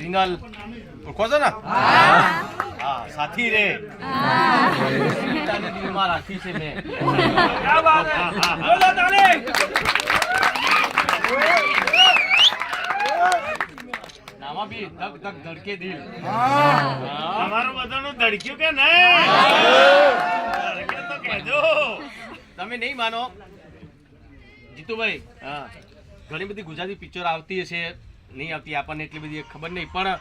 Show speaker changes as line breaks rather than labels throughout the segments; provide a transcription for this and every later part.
પ્રિનલ ઓળખો છો ને? હા. સાથી રે. દિલમાં રાખી છે મેં.
બોલો
નામાં બી ધક ધક ધડકે દિલ.
તમારું બધાનું ધડક્યું કે નહીં? તો કહેજો.
તમે નહીં માનો. જીતુભાઈ હા. ઘણી બધી ગુજરાતી પિક્ચર આવતી હશે. નહીં આવતી આપણને એટલી બધી ખબર નહીં. પણ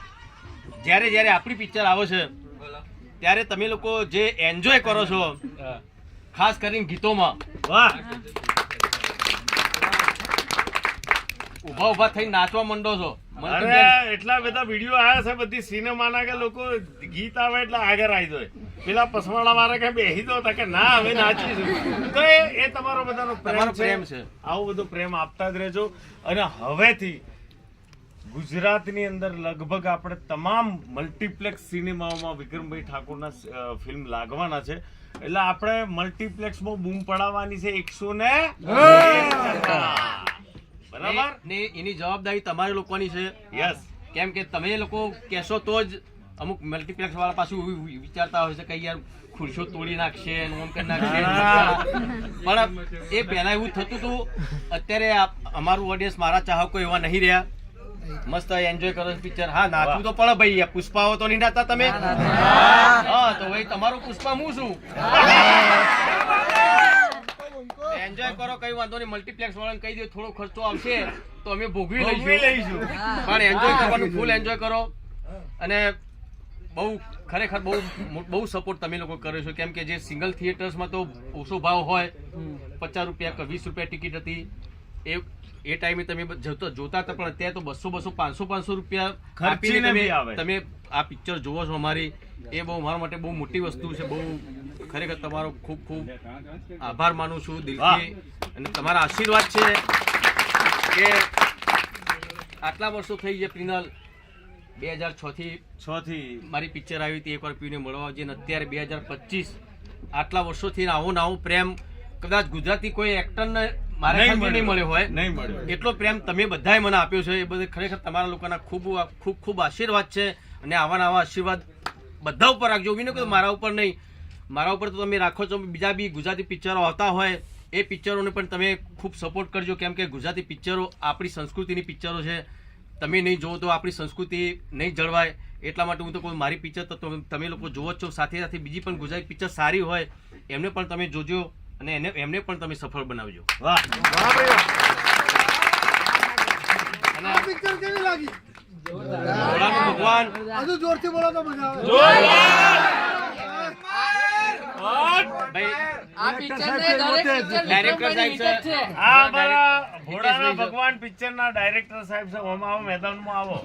જ્યારે જ્યારે આપણી પિક્ચર આવે છે ત્યારે તમે લોકો જે એન્જોય કરો છો ખાસ કરીને ગીતોમાં.
વાહ.
ઊભા ઊભા થઈ નાચવા માંડો છો.
અરે એટલા બધા વીડિયો આવ્યા છે બધી સિનેમાના કે લોકો ગીત આવે એટલે આગળ આવી જાય. પેલા પસવાડા વાળા કે બેહી દો તા કે ના હવે નાચીશું. તો એ એ તમારો બધાનો પ્રેમ
પ્રેમ છે.
છે. આવો બધો પ્રેમ આપતા જ રહેજો. અને હવેથી ગુજરાતની અંદર લગભગ આપણે તમામ મલ્ટીપ્લેક્સ સિનેમાઓમાં વિક્રમભાઈ ઠાકોરના ફિલ્મ લાગવાના છે. એટલે આપણે મલ્ટીપ્લેક્સમાં બૂમ પડાવવાની છે એકસો ને બરાબર?
ને એની જવાબદારી તમારી લોકોની છે.
યસ
કેમ કે તમે લોકો કહેશો તો જ અમુક મલ્ટીપ્લેક્સ વાળા પાછું વિચારતા હોય છે કે યાર ખુરશો તોડી નાખશે ઓમ કરી નાખશે પણ એ પહેલા એવું થતું હતું અત્યારે અમારું ઓડિયન્સ મારા ચાહકો એવા નહીં રહ્યા. મસ્ત એન્જોય કરો પિક્ચર હા નાચવું તો પડે ભાઈ. પુષ્પાઓ તો નહીં નાચતા તમે? હા તો ભાઈ તમારું પુષ્પા હું છું? એન્જોય કરો કઈ વાંધો નહીં. મલ્ટીપ્લેક્સ વાળાને કહી દે થોડો ખર્ચો આવશે તો અમે ભોગવી લઈશું.
લઈશું.
પણ એન્જોય કરવાનું ફૂલ એન્જોય કરો. અને બહુ ખરેખર બહુ બહુ સપોર્ટ તમે લોકો કર્યો છો. કેમ કે જે સિંગલ થિયેટર્સમાં તો ઓછો ભાવ હોય. પચાસ રૂપિયા કે વીસ રૂપિયા ટિકિટ હતી. એ એ ટાઈમે તમે જોતા જોતા હતા પણ અત્યારે તો બસો બસો પાંચસો પાંચસો રૂપિયા
ખર્ચીને
તમે તમે આ પિક્ચર જોવો છો અમારી. એ બહુ મારા માટે બહુ મોટી વસ્તુ છે બહુ ખરેખર તમારો ખૂબ ખૂબ આભાર માનું છું દિલથી. અને તમારા આશીર્વાદ છે કે આટલા વર્ષો થઈ ગયા પ્રિનલ બે હજાર છથી થી મારી પિક્ચર આવી હતી એકવાર પીને મળવા આવજે અને અત્યારે બે હજાર પચીસ. આટલા વર્ષોથી આવો ને આવો પ્રેમ. કદાચ ગુજરાતી કોઈ એક્ટરને મારે
નહીં
મળ્યો. હોય.
નહીં મળ્યો.
એટલો પ્રેમ તમે બધાએ મને આપ્યો છે. એ બધે ખરેખર તમારા લોકોના ખૂબ ખૂબ ખૂબ આશીર્વાદ છે અને આવા આવા આશીર્વાદ બધા ઉપર રાખજો. એવું નહીં મારા ઉપર નહીં. મારા ઉપર તો તમે રાખો છો. બીજા બી ગુજરાતી પિક્ચરો આવતા હોય એ પિક્ચરોને પણ તમે ખૂબ સપોર્ટ કરજો. કેમ કે ગુજરાતી પિક્ચરો આપણી સંસ્કૃતિની પિક્ચરો છે. તમે નહીં જોવો તો આપણી સંસ્કૃતિ નહીં જળવાય. એટલા માટે હું તો કોઈ મારી પિક્ચર તો તમે- તમે લોકો જોવો જ છો. સાથે સાથે બીજી પણ ગુજરાતી પિક્ચર સારી હોય એમને પણ તમે જોજો. અને એને એમને પણ તમે સફળ બનાવજો.
વાહ.
અને
આ પિક્ચર કેવી લાગી?
ભોળાનો ભગવાન.
હજુ જોરથી બોલો તો મજા આવે.
ભાઈ
આ પિક્ચર ના
ડાયરેક્ટર સાહેબ છે.
ઓમાં આવો મેદાનમાં આવો.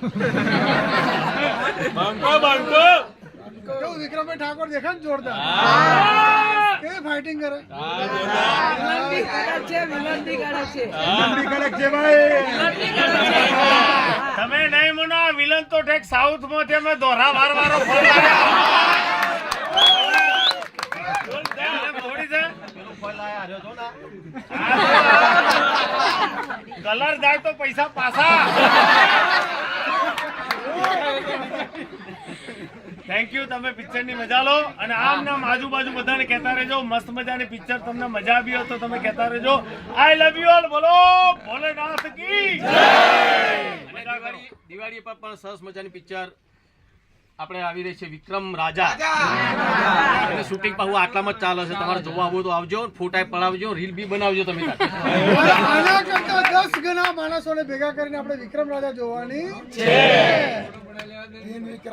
કેવું વિક્રમભાઈ ઠાકોર દેખાય ને જોરદાર? કેવી ફાઇટિંગ કરે?
વિલન બી કડક છે. વિલન કડક છે વિલન બી કડક છે.
તમે નહીં મનો આ વિલન તો ઠેક સાઉથમાં છે અમે દોરા વાર વારો ફોન કલર જાય તો પૈસા પાછા. થેન્ક યુ તમે પિક્ચરની મજા લો. અને આમ નામ આજુબાજુ બધાને કહેતા રહેજો મસ્ત મજાની પિક્ચર તમને મજા આવી હોય તો તમે કહેતા રહેજો. આઈ લવ યુ ઓલ બોલો ભોલેનાથ કી
દિવાળી પર પણ સરસ મજાની પિક્ચર આપણે આવી રહી છે વિક્રમ રાજા. અને શૂટિંગ પાછું આટલામાં જ ચાલે છે. તમારે જોવા આવો તો આવજો ફોટા પડાવજો રીલ બી બનાવજો તમે
આના કરતા દસ ગણા માણસોને ભેગા કરીને આપણે વિક્રમ રાજા જોવાની. છે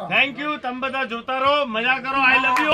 થેન્ક યુ તમે બધા જોતા રહો. મજા કરો. આઈ લવ યુ